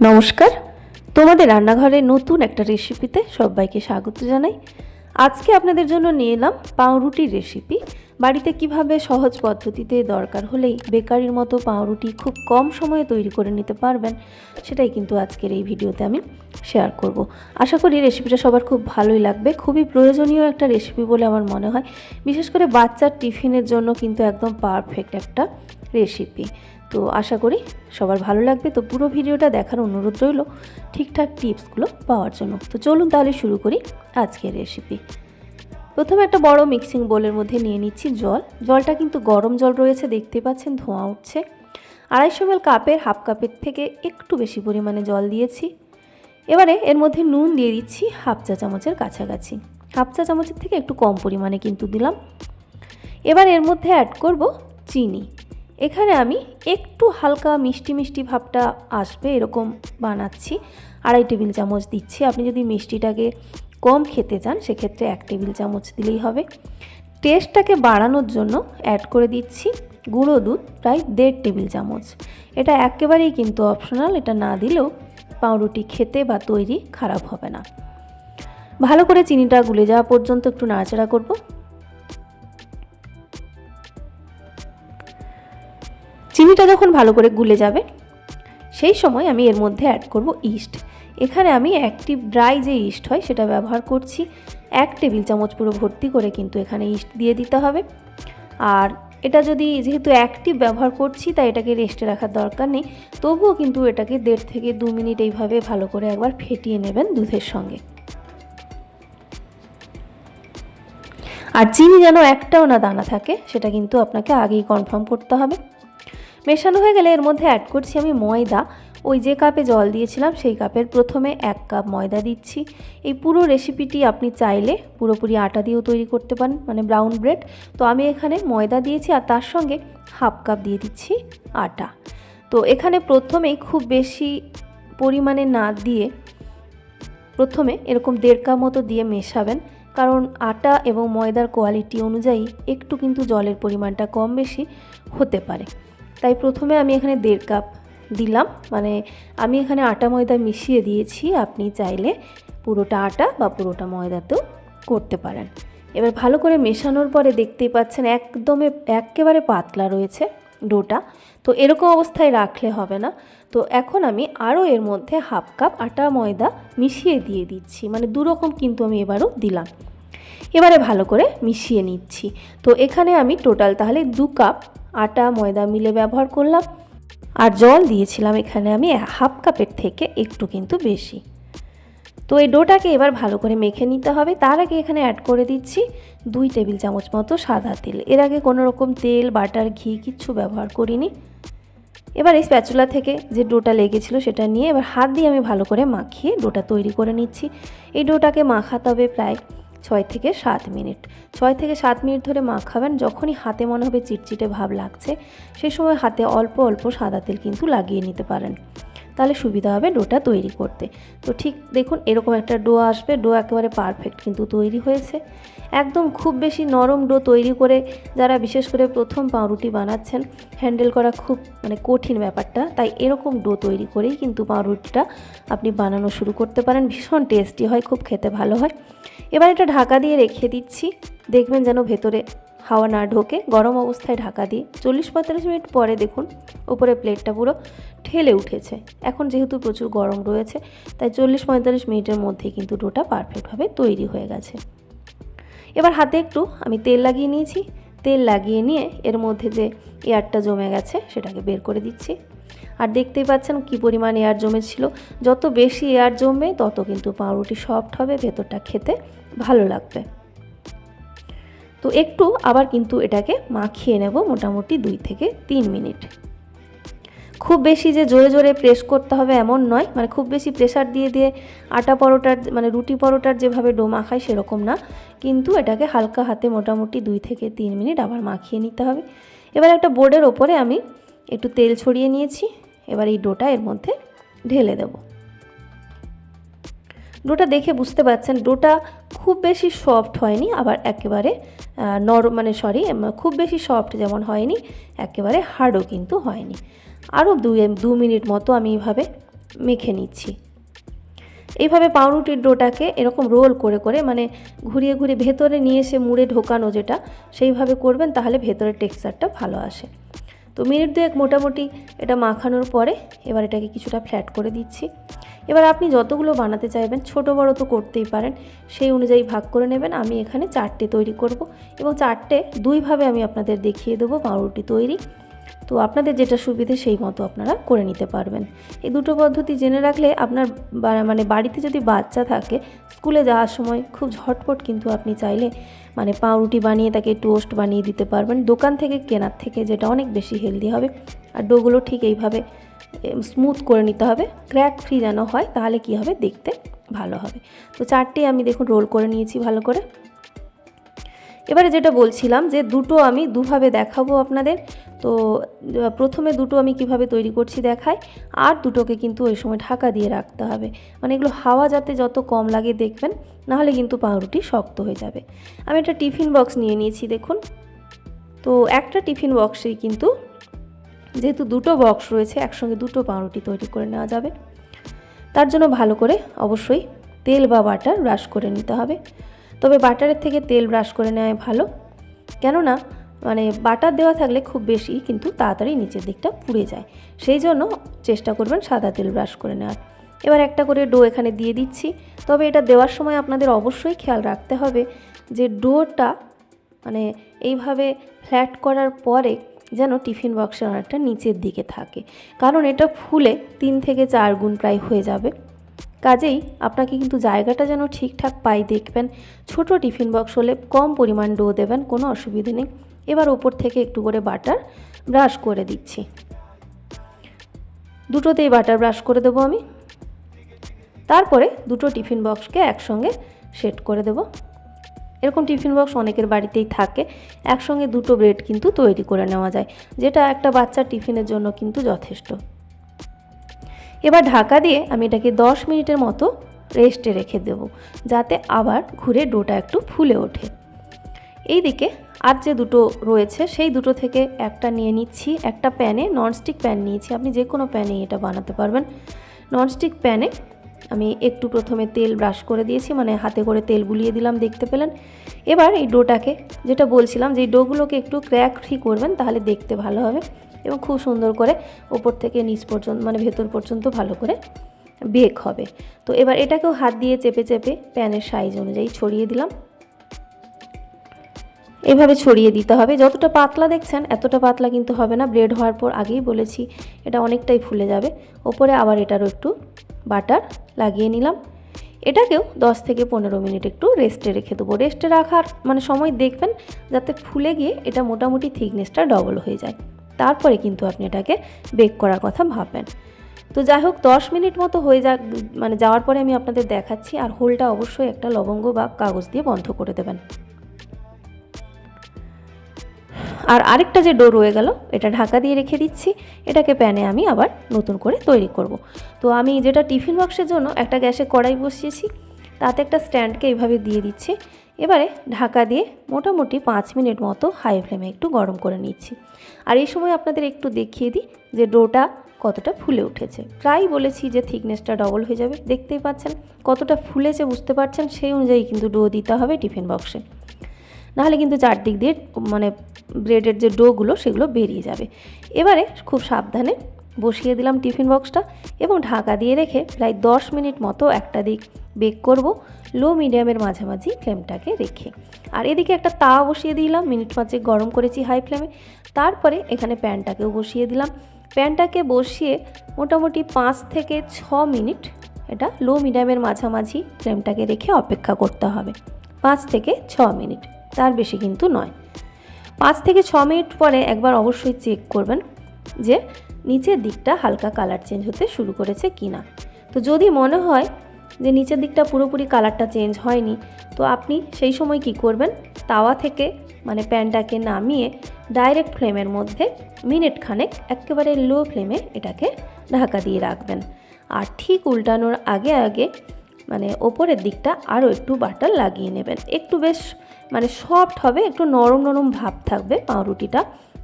নমস্কার। তোমাদের রান্নাঘরে নতুন একটা রেসিপিতে সবাইকে স্বাগত জানাই। আজকে আপনাদের জন্য নিয়ে এলাম পাউরুটির রেসিপি বাড়িতে কীভাবে সহজ পদ্ধতিতে দরকার হলেই বেকারির মতো পাউরুটি খুব কম সময়ে তৈরি করে নিতে পারবেন, সেটাই কিন্তু আজকের এই ভিডিওতে আমি শেয়ার করব। আশা করি রেসিপিটা সবার খুব ভালোই লাগবে। খুবই প্রয়োজনীয় একটা রেসিপি বলে আমার মনে হয়। বিশেষ করে বাচ্চার টিফিনের জন্য কিন্তু একদম পারফেক্ট একটা রেসিপি তো আশা করি সবার ভালো লাগবে। তো পুরো ভিডিওটা দেখার অনুরোধ রইল। ঠিকঠাক টিপসগুলো পাওয়ার জন্য। তো চলুন তাহলে শুরু করি আজকের রেসিপি প্রথমে একটা বড় মিক্সিং বোলের মধ্যে নিয়ে নিচ্ছি জল। জলটা কিন্তু গরম জল রয়েছে, দেখতে পাচ্ছেন, ধোঁয়া উঠছে। আড়াইশো এল কাপের হাফ কাপের থেকে একটু বেশি পরিমাণে জল দিয়েছি। এবারে এর মধ্যে নুন দিয়ে দিচ্ছি হাফ চা চামচের কাছাকাছি। হাফ চা চামচের থেকে একটু কম পরিমাণে কিন্তু দিলাম। এবার এর মধ্যে অ্যাড করব চিনি। এখানে আমি একটু হালকা মিষ্টি মিষ্টি ভাবটা আসবে, এরকম বানাচ্ছি। আড়াই টেবিল চামচ দিচ্ছি। আপনি যদি মিষ্টিটাকে কম খেতে চান, সেক্ষেত্রে এক টেবিল চামচ দিলেই হবে। টেস্টটাকে বাড়ানোর জন্য অ্যাড করে দিচ্ছি গুঁড়ো দুধ, প্রায় দেড় টেবিল চামচ। এটা একেবারেই কিন্তু অপশনাল এটা না দিলেও পাউরুটি খেতে বা তৈরি খারাপ হবে না। ভালো করে চিনিটা গুলে যাওয়া পর্যন্ত একটু নাড়াচাড়া করব। চিনিটা যখন ভালো করে গুলে যাবে, সেই সময় আমি এর মধ্যে অ্যাড করব ইস্ট এখানে আমি অ্যাক্টিভ ড্রাই যে ইস্ট হয় সেটা ব্যবহার করছি। এক টেবিল চামচ পুরো ভর্তি করে কিন্তু এখানে ইস্ট দিয়ে দিতে হবে। আর এটা যদি যেহেতু অ্যাক্টিভ ব্যবহার করছি, তাই এটাকে রেস্টে রাখার দরকার নেই। তবুও কিন্তু এটাকে দেড় থেকে দু মিনিট এইভাবে ভালো করে একবার ফেটিয়ে নেবেন দুধের সঙ্গে। আর চিনি যেন একটাও না দানা থাকে, সেটা কিন্তু আপনাকে আগেই কনফার্ম করতে হবে। মেশানো হয়ে গেলে এর মধ্যে অ্যাড করছি আমি ময়দা। ওই যে কাপে জল দিয়েছিলাম, সেই কাপের প্রথমে এক কাপ ময়দা দিচ্ছি। এই পুরো রেসিপিটি আপনি চাইলে পুরোপুরি আটা দিয়েও তৈরি করতে পারেন মানে ব্রাউন ব্রেড তো আমি এখানে ময়দা দিয়েছি আর তার সঙ্গে হাফ কাপ দিয়ে দিচ্ছি আটা। তো এখানে প্রথমেই খুব বেশি পরিমাণে না দিয়ে প্রথমে এরকম দেড় কাপ মতো দিয়ে মেশাবেন। কারণ আটা এবং ময়দার কোয়ালিটি অনুযায়ী একটু কিন্তু জলের পরিমাণটা কম বেশি হতে পারে। তাই প্রথমে আমি এখানে দেড় কাপ দিলাম। মানে আমি এখানে আটা ময়দা মিশিয়ে দিয়েছি। আপনি চাইলে পুরোটা আটা বা পুরোটা ময়দাতেও করতে পারেন। এবার ভালো করে মেশানোর পরে দেখতেই পাচ্ছেন একদমে একেবারে পাতলা রয়েছে ডোটা। তো এরকম অবস্থায় রাখলে হবে না। তো এখন আমি আরও এর মধ্যে হাফ কাপ আটা ময়দা মিশিয়ে দিয়ে দিচ্ছি। মানে দুরকম কিন্তু আমি এবারও দিলাম। এবারে ভালো করে মিশিয়ে নিচ্ছি। তো এখানে আমি টোটাল তাহলে দু কাপ আটা ময়দা মিলে ব্যবহার করলাম। আর জল দিয়েছিলাম এখানে আমি হাফ কাপের থেকে একটু কিন্তু বেশি। তো এই ডোটাকে এবার ভালো করে মেখে নিতে হবে। তার আগে এখানে অ্যাড করে দিচ্ছি দুই টেবিল চামচ মতো সাদা তেল। এর আগে কোনো রকম তেল, বাটার, ঘি কিচ্ছু ব্যবহার করিনি। এবার এই স্প্যাচুলা থেকে যে ডোটা লেগেছিল সেটা নিয়ে এবার হাত দিয়ে আমি ভালো করে মাখিয়ে ডোটা তৈরি করে নিচ্ছি। এই ডোটাকে মাখাতে হবে প্রায় ছয় থেকে সাত মিনিট। ছয় থেকে সাত মিনিট ধরে মাখাবেন যখনই হাতে মনে হবে চিটচিটে ভাব লাগছে সেই সময় হাতে অল্প অল্প সাদা তেল কিন্তু লাগিয়ে নিতে পারেন। তাহলে সুবিধা হবে ডোটা তৈরি করতে। তো ঠিক দেখুন, এরকম একটা ডো আসবে, ডো একেবারে পারফেক্ট কিন্তু তৈরি হয়েছে। একদম খুব বেশি নরম ডো তৈরি করে যারা বিশেষ করে প্রথম পাউরুটি বানাচ্ছেন, হ্যান্ডেল করা খুব মানে কঠিন ব্যাপারটা, তাই এরকম ডো তৈরি করেই কিন্তু পাউরুটিটা আপনি বানানো শুরু করতে পারেন। ভীষণ টেস্টি হয়, খুব খেতে ভালো হয়। এবার এটা ঢাকা দিয়ে রেখে দিচ্ছি। দেখবেন যেন ভেতরে হাওয়া না ঢোকে, গরম অবস্থায় ঢাকা দিয়ে। চল্লিশ পঁয়তাল্লিশ মিনিট পরে দেখুন, উপরে প্লেটটা পুরো ঠেলে উঠেছে। এখন যেহেতু প্রচুর গরম রয়েছে, তাই চল্লিশ পঁয়তাল্লিশ মিনিটের মধ্যেই কিন্তু ডোটা পারফেক্টভাবে তৈরি হয়ে গেছে। এবার হাতে একটু আমি তেল লাগিয়ে নিয়েছি। তেল লাগিয়ে নিয়ে এর মধ্যে যে এয়ারটা জমে গেছে, সেটাকে বের করে দিচ্ছি। আর দেখতেই পাচ্ছেন কি পরিমাণ এয়ার জমেছিল যত বেশি এয়ার জমবে, তত কিন্তু পাউরুটি সফট হবে, ভেতরটা খেতে ভালো লাগবে। তো একটু আবার কিন্তু এটাকে মাখিয়ে নেব মোটামুটি দুই থেকে তিন মিনিট। খুব বেশি যে জোরে জোরে প্রেস করতে হবে এমন নয় মানে খুব বেশি প্রেসার দিয়ে দিয়ে আটা পরোটার মানে রুটি পরোটার যেভাবে ডো মাখায় সেরকম না। কিন্তু এটাকে হালকা হাতে মোটামুটি দুই থেকে তিন মিনিট আবার মাখিয়ে নিতে হবে। এবার একটা বোর্ডের ওপরে আমি একটু তেল ছড়িয়ে নিয়েছি, এবার এই ডোটা এর মধ্যে ঢেলে দেব। ডোটা দেখে বুঝতে পারছেন, ডোটা খুব বেশি সফট হয়নি, আবার একেবারে নরম মানে সরি খুব বেশি সফট যেমন হয়নি, একেবারে হার্ডও কিন্তু হয়নি। আরও দু দু মিনিট মতো আমি এইভাবে মেখে নিচ্ছি। এইভাবে পাউরুটির ডোটাকে এরকম রোল করে করে মানে ঘুরিয়ে ঘুরিয়ে ভেতরে নিয়ে এসে মুড়ে ঢোকানো যেটা, সেইভাবে করবেন, তাহলে ভেতরের টেক্সচারটা ভালো আসে। তো মিনিট দুয়েক মোটামুটি এটা মাখানোর পরে এবার এটাকে কিছুটা ফ্ল্যাট করে দিচ্ছি। এবার আপনি যতগুলো বানাতে চাইবেন, ছোট বড় তো করতেই পারেন, সেই অনুযায়ী ভাগ করে নেবেন। আমি এখানে চারটে তৈরি করব এবং চারটে দুইভাবে আমি আপনাদের দেখিয়ে দেবো পাউরুটি তৈরি। তো আপনাদের যেটা সুবিধে সেই মতো আপনারা করে নিতে পারবেন। এই দুটো পদ্ধতি জেনে রাখলে আপনার মানে বাড়িতে যদি বাচ্চা থাকে, স্কুলে যাওয়ার সময় খুব ঝটপট কিন্তু আপনি চাইলে মানে পাউরুটি বানিয়ে তাকে টোস্ট বানিয়ে দিতে পারবেন। দোকান থেকে কেনার থেকে যেটা অনেক বেশি হেলদি হবে। আর ডোগুলো ঠিক এইভাবে স্মুথ করে নিতে হবে। ক্র্যাক ফ্রি যেন হয়, তাহলে কি হবে? দেখতে ভালো হবে। তো চারটে আমি দেখুন রোল করে নিয়েছি ভালো করে। এবারে যেটা বলছিলাম যে দুটো আমি দুভাবে দেখাবো আপনাদের। তো প্রথমে দুটো আমি কীভাবে তৈরি করছি দেখাই, আর দুটোকে কিন্তু ওই সময় ঢাকা দিয়ে রাখতে হবে। মানে এগুলো হাওয়া যাতে যত কম লাগে দেখবেন, নাহলে কিন্তু পাউরুটি শক্ত হয়ে যাবে। আমি একটা টিফিন বক্স নিয়ে নিয়েছি, দেখুন। তো, একটা টিফিন বক্সেই কিন্তু যেহেতু দুটো বক্স রয়েছে, একসঙ্গে দুটো পাউরুটি তৈরি করে নেওয়া যাবে। তার জন্য ভালো করে অবশ্যই তেল বা বাটার ব্রাশ করে নিতে হবে। তবে বাটারের থেকে তেল ব্রাশ করে নেওয়াই ভালো। কেননা মানে বাটার দেওয়া থাকলে খুব বেশি কিন্তু তাড়াতাড়ি নিচের দিকটা পুড়ে যায়। সেই জন্য চেষ্টা করবেন সাদা তেল ব্রাশ করে নেওয়ার। এবার একটা করে ডো এখানে দিয়ে দিচ্ছি। তবে এটা দেওয়ার সময় আপনাদের অবশ্যই খেয়াল রাখতে হবে যে ডোটা মানে এইভাবে ফ্ল্যাট করার পরে যেন টিফিন বক্সের অনেকটা নিচের দিকে থাকে। কারণ এটা ফুলে তিন থেকে চার গুণ প্রায় হয়ে যাবে। কাজেই আপনাকে কিন্তু জায়গাটা যেন ঠিকঠাক পাই দেখবেন। ছোট টিফিন বক্স হলে কম পরিমাণ ডো দেবেন, কোনো অসুবিধে নেই। এবার ওপর থেকে একটু করে বাটার ব্রাশ করে দিচ্ছি। দুটোতেই বাটার ব্রাশ করে দেবো আমি। তারপরে দুটো টিফিন বক্সকে একসঙ্গে সেট করে দেবো। এরকম টিফিন বক্স অনেকের বাড়িতেই থাকে। একসঙ্গে দুটো ব্রেড কিন্তু তৈরি করে নেওয়া যায়, যেটা একটা বাচ্চার টিফিনের জন্য কিন্তু যথেষ্ট। এবার ঢাকা দিয়ে আমি এটাকে 10 মিনিটের মতো রেস্টে রেখে দেব, যাতে আবার ঘুরে ডোটা একটু ফুলে ওঠে। এইদিকে আর যে দুটো রয়েছে, সেই দুটো থেকে একটা নিয়ে নিচ্ছি, একটা প্যানে ননস্টিক প্যান নিয়েছি। আপনি যে কোনো প্যানেই এটা বানাতে পারবেন। ননস্টিক প্যানে আমি একটু প্রথমে তেল ব্রাশ করে দিয়েছি মানে হাতে করে তেল বুলিয়ে দিলাম, দেখতে পেলেন। এবার এই ডোটাকে, যেটা বলছিলাম যে ডোগুলোকে একটু ক্র্যাক ফ্রি করবেন, তাহলে দেখতে ভালো হবে। এবং খুব সুন্দর করে ওপর থেকে নিচ পর্যন্ত মানে ভেতর পর্যন্ত ভালো করে বেক হবে। তো এবার এটাকেও হাত দিয়ে চেপে চেপে প্যানের সাইজ অনুযায়ী ছড়িয়ে দিলাম। এভাবে ছড়িয়ে দিতে হবে। যতটা পাতলা দেখছেন, এতটা পাতলা কিন্তু হবে না। ব্রেড হওয়ার পর আগেই বলেছি, এটা অনেকটাই ফুলে যাবে। ওপরে আবার এটারও একটু বাটার লাগিয়ে নিলাম। এটাকেও 10 থেকে পনেরো মিনিট একটু রেস্টে রেখে দেবো। রেস্টে রাখার মানে সময় দেখবেন, যাতে ফুলে গিয়ে এটা মোটামুটি থিকনেসটা ডবল হয়ে যায়। তারপরে কিন্তু আপনি এটাকে বেক করার কথা ভাববেন। তো যাই হোক, দশ মিনিট মতো হয়ে যাক মানে যাওয়ার পরে আমি আপনাদের দেখাচ্ছি আর হোলটা অবশ্যই একটা লবঙ্গ বা কাগজ দিয়ে বন্ধ করে দেবেন। আর আরেকটা যে ডো রয়ে গেল, এটা ঢাকা দিয়ে রেখে দিচ্ছি। এটাকে প্যানে আমি আবার নতুন করে তৈরি করব। তো আমি যেটা টিফিন বক্সের জন্য একটা গ্যাসে কড়াই বসিয়েছি, তাতে একটা স্ট্যান্ডকে এইভাবে দিয়ে দিচ্ছি। এবারে ঢাকা দিয়ে মোটামুটি পাঁচ মিনিট মতো হাই ফ্লেমে একটু গরম করে নিচ্ছি। আর এই সময় আপনাদের একটু দেখিয়ে দিই যে ডোটা কতটা ফুলে উঠেছে। প্রায় বলেছি যে থিকনেসটা ডবল হয়ে যাবে, দেখতেই পাচ্ছেন কতটা ফুলেছে বুঝতে পারছেন, সেই অনুযায়ী কিন্তু ডো দিতে হবে টিফিন বক্সে নাহলে কিন্তু চারদিক দিয়ে মানে ব্রেডের যে ডোগুলো সেগুলো বেরিয়ে যাবে। এবারে খুব সাবধানে বসিয়ে দিলাম টিফিন বক্সটা এবং ঢাকা দিয়ে রেখে প্রায় দশ মিনিট মতো একটা দিক বেক করব লো মিডিয়ামের মাঝামাঝি ফ্লেমটাকে রেখে। আর এদিকে একটা তাওয়া বসিয়ে দিলাম, মিনিট পাঁচে গরম করেছি হাই ফ্লেমে। তারপরে এখানে প্যানটাকেও বসিয়ে দিলাম। প্যানটাকে বসিয়ে মোটামুটি পাঁচ থেকে ছ মিনিট এটা লো মিডিয়ামের মাঝামাঝি ফ্লেমটাকে রেখে অপেক্ষা করতে হবে। পাঁচ থেকে ছ মিনিট, তার বেশি কিন্তু নয়। পাঁচ থেকে ছ মিনিট পরে একবার অবশ্যই চেক করবেন যে নিচের দিকটা হালকা কালার চেঞ্জ হতে শুরু করেছে কি না তো যদি মনে হয় যে নিচের দিকটা পুরোপুরি কালারটা চেঞ্জ হয়নি, তো আপনি সেই সময় কি করবেন? তাওয়া থেকে মানে প্যানটাকে নামিয়ে ডাইরেক্ট ফ্লেমের মধ্যে মিনিট খানেক একেবারে লো ফ্লেমে এটাকে ঢাকা দিয়ে রাখবেন। আর ঠিক উল্টানোর আগে আগে মানে ওপরের দিকটা আরও একটু বাটার লাগিয়ে নেবেন। একটু বেশ মানে সফট হবে, একটু নরম নরম ভাব থাকবে পাউরুটিটা।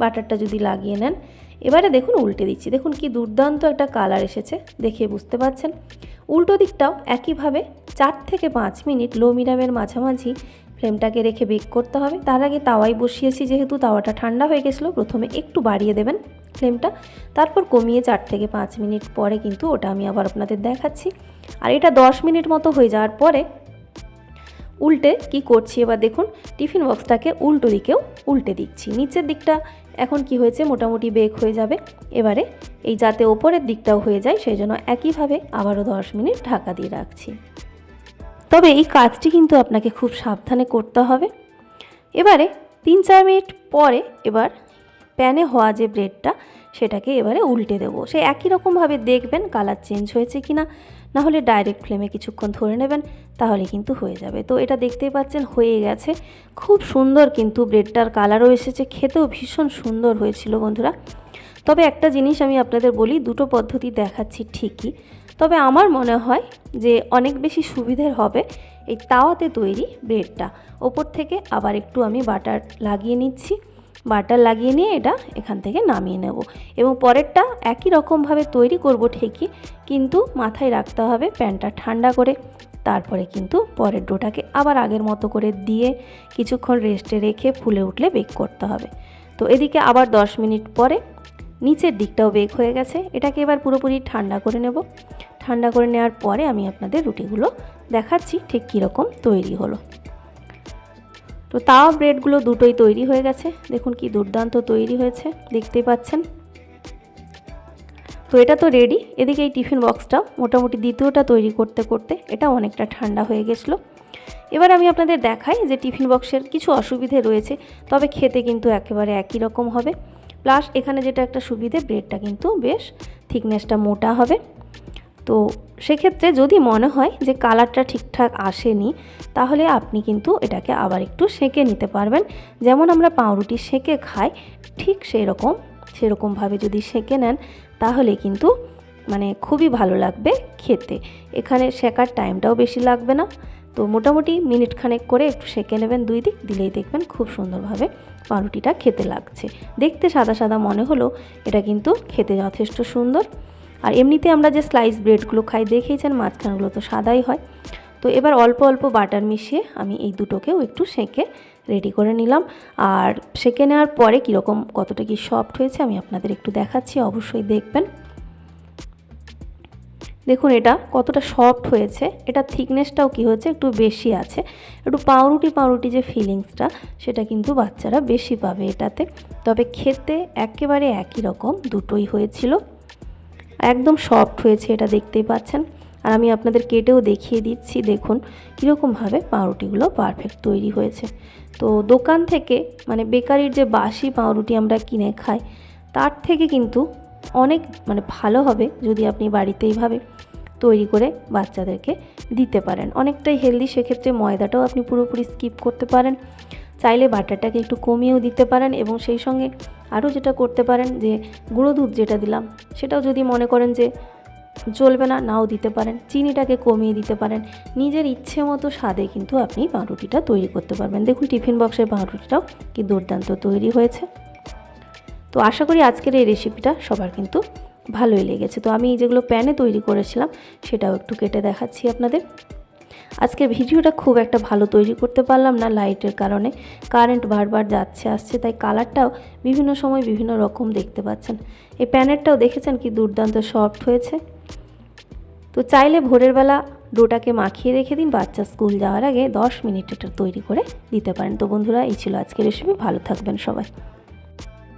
বাটারটা যদি লাগিয়ে নেন এবারে দেখুন উল্টে দিচ্ছি। দেখুন কি দুর্দান্ত একটা কালার এসেছে দেখে বুঝতে পারছেন? উল্টো দিকটাও একইভাবে চার থেকে পাঁচ মিনিট লো মিডিয়ামের মাঝামাঝি ফ্লেমটাকে রেখে বেক করতে হবে। তার আগে তাওয়াই বসিয়েছি, যেহেতু তাওয়াটা ঠান্ডা হয়ে গেছিল, প্রথমে একটু বাড়িয়ে দেবেন ফ্লেমটা তারপর কমিয়ে চার থেকে পাঁচ মিনিট পরে কিন্তু ওটা আমি আবার আপনাদের দেখাচ্ছি। আর এটা দশ মিনিট মতো হয়ে যাওয়ার পরে উল্টে কি করছি? এবার দেখুন টিফিন বক্সটাকে উল্টো দিকেও উল্টে দিচ্ছি। নিচের দিকটা এখন কি হয়েছে মোটামুটি বেক হয়ে যাবে। এবারে এই যাতে ওপরের দিকটাও হয়ে যায়, সেই জন্য একইভাবে আবারও দশ মিনিট ঢাকা দিয়ে রাখছি। তবে এই কাজটি কিন্তু আপনাকে খুব সাবধানে করতে হবে। এবারে তিন চার মিনিট পরে এবার প্যানে হওয়া যে ব্রেডটা, সেটাকে এবারে উল্টে দেবো। সে একই রকমভাবে দেখবেন কালার চেঞ্জ হয়েছে কি না হলে ডাইরেক্ট ফ্লেমে কিছুক্ষণ ধরে নেবেন। তাহলে কিন্তু হয়ে যাবে। তো এটা দেখতেই পাচ্ছেন হয়ে গেছে। খুব সুন্দর কিন্তু ব্রেডটার কালারও এসেছে। খেতেও ভীষণ সুন্দর হয়েছিল বন্ধুরা। তবে একটা জিনিস আমি আপনাদের বলি, দুটো পদ্ধতি দেখাচ্ছি ঠিকই। তবে আমার মনে হয় যে অনেক বেশি সুবিধের হবে এই তাওয়াতে তৈরি ব্রেডটা। ওপর থেকে আবার একটু আমি বাটার লাগিয়ে নিচ্ছি। বাটার লাগিয়ে নিয়ে এটা এখান থেকে নামিয়ে নেব। এবং পরেরটা একই রকমভাবে তৈরি করব ঠিকই, কিন্তু মাথায় রাখতে হবে প্যানটা ঠান্ডা করে। তারপরে কিন্তু পরের ডোটাকে আবার আগের মতো করে দিয়ে কিছুক্ষণ রেস্টে রেখে ফুলে উঠলে বেক করতে হবে। তো এদিকে আবার 10 মিনিট পরে নিচের দিকটাও বেক হয়ে গেছে। এটাকে এবার পুরোপুরি ঠান্ডা করে নেব। ঠান্ডা করে নেওয়ার পরে আমি আপনাদের রুটিগুলো দেখাচ্ছি ঠিক কীরকম তৈরি হলো। তো তাওয়া ব্রেডগুলো দুটোই তৈরি হয়ে গেছে। দেখুন কি দুর্দান্ত তৈরি হয়েছে। দেখতেই পাচ্ছেন? তো এটা তো রেডি এদিকে এই টিফিন বক্সটাও মোটামুটি দ্বিতীয়টা তৈরি করতে করতে এটা অনেকটা ঠান্ডা হয়ে গেছিল। এবার আমি আপনাদের দেখাই যে টিফিন বক্সের কিছু অসুবিধে রয়েছে, তবে খেতে কিন্তু একেবারে একই রকম হবে। প্লাস এখানে যেটা একটা সুবিধে ব্রেডটা কিন্তু বেশ থিকনেসটা মোটা হবে। তো সেক্ষেত্রে যদি মনে হয় যে কালারটা ঠিকঠাক আসেনি, তাহলে আপনি কিন্তু এটাকে আবার একটু সেঁকে নিতে পারবেন। যেমন আমরা পাউরুটি সেঁকে খাই, ঠিক সেই রকম সেরকমভাবে যদি সেঁকে নেন তাহলে কিন্তু মানে খুবই ভালো লাগবে খেতে। এখানে শেখার টাইমটাও বেশি লাগবে না। তো মোটামুটি মিনিট খানেক করে একটু সেঁকে নেবেন দুই দিক, দিলেই দেখবেন খুব সুন্দরভাবে পাউরুটিটা খেতে লাগছে। দেখতে সাদা সাদা মনে হলো, এটা কিন্তু খেতে যথেষ্ট সুন্দর। আর এমনিতে আমরা যে স্লাইস ব্রেডগুলো খাই, দেখেইছেন মাঝখানগুলো তো সাদাই হয়। তো এবার অল্প অল্প বাটার মিশিয়ে আমি এই দুটোকেও একটু সেঁকে রেডি করে নিলাম। আর সেঁকে নেওয়ার পরে কীরকম, কতটা কি সফট হয়েছে আমি আপনাদের একটু দেখাচ্ছি, অবশ্যই দেখবেন। দেখুন এটা কতটা সফট হয়েছে, এটা থিকনেসটাও কি হয়েছে, একটু বেশি আছে। একটু পাউরুটি পাউরুটি যে ফিলিংসটা সেটা কিন্তু বাচ্চারা বেশি পাবে এটাতে। তবে খেতে একেবারে একই রকম, দুটোই হয়েছিল। একদম সফট হয়েছে এটা দেখতেই পাচ্ছেন। আর আমি আপনাদের কেটেও দেখিয়ে দিচ্ছি, দেখুন কীরকমভাবে পাউরুটিগুলো পারফেক্ট তৈরি হয়েছে। তো দোকান থেকে মানে বেকারির যে বাসি পাউরুটি আমরা কিনে খাই, তার থেকে কিন্তু অনেক মানে ভালো হবে যদি আপনি বাড়িতে এইভাবে তৈরি করে বাচ্চাদেরকে দিতে পারেন। অনেকটাই হেলদি সেক্ষেত্রে ময়দাটাও আপনি পুরোপুরি স্কিপ করতে পারেন। চাইলে বাটারটাকে একটু কমিয়েও দিতে পারেন এবং সেই সঙ্গে আরও যেটা করতে পারেন যে, গুঁড়ো দুধ যেটা দিলাম, সেটাও যদি মনে করেন যে চলবে না, নাও দিতে পারেন। চিনিটাকে কমিয়ে দিতে পারেন। নিজের ইচ্ছে মতো স্বাদে কিন্তু আপনি পাউরুটিটা তৈরি করতে পারবেন। দেখুন, টিফিন বক্সের পাউরুটিটাও কি দুর্দান্ত তৈরি হয়েছে। তো আশা করি আজকের এই রেসিপিটা সবার কিন্তু ভালোই লেগেছে। তো আমি যেগুলো প্যানে তৈরি করেছিলাম, সেটাও একটু কেটে দেখাচ্ছি আপনাদের। আজকের ভিডিওটা খুব একটা ভালো তৈরি করতে পারলাম না লাইটের কারণে। কারেন্ট বারবার যাচ্ছে, আসছে, তাই কালারটাও বিভিন্ন সময় বিভিন্ন রকম দেখতে পাচ্ছেন। এই প্যানেরটাও দেখেছেন কি দুর্দান্ত সফট হয়েছে। তো চাইলে ভোরের বেলা ডোটাকে মাখিয়ে রেখে দিন, বাচ্চা স্কুল যাওয়ার আগে দশ মিনিট এটা তৈরি করে দিতে পারেন। তো বন্ধুরা, এই ছিল আজকের রেসিপি, ভালো থাকবেন সবাই।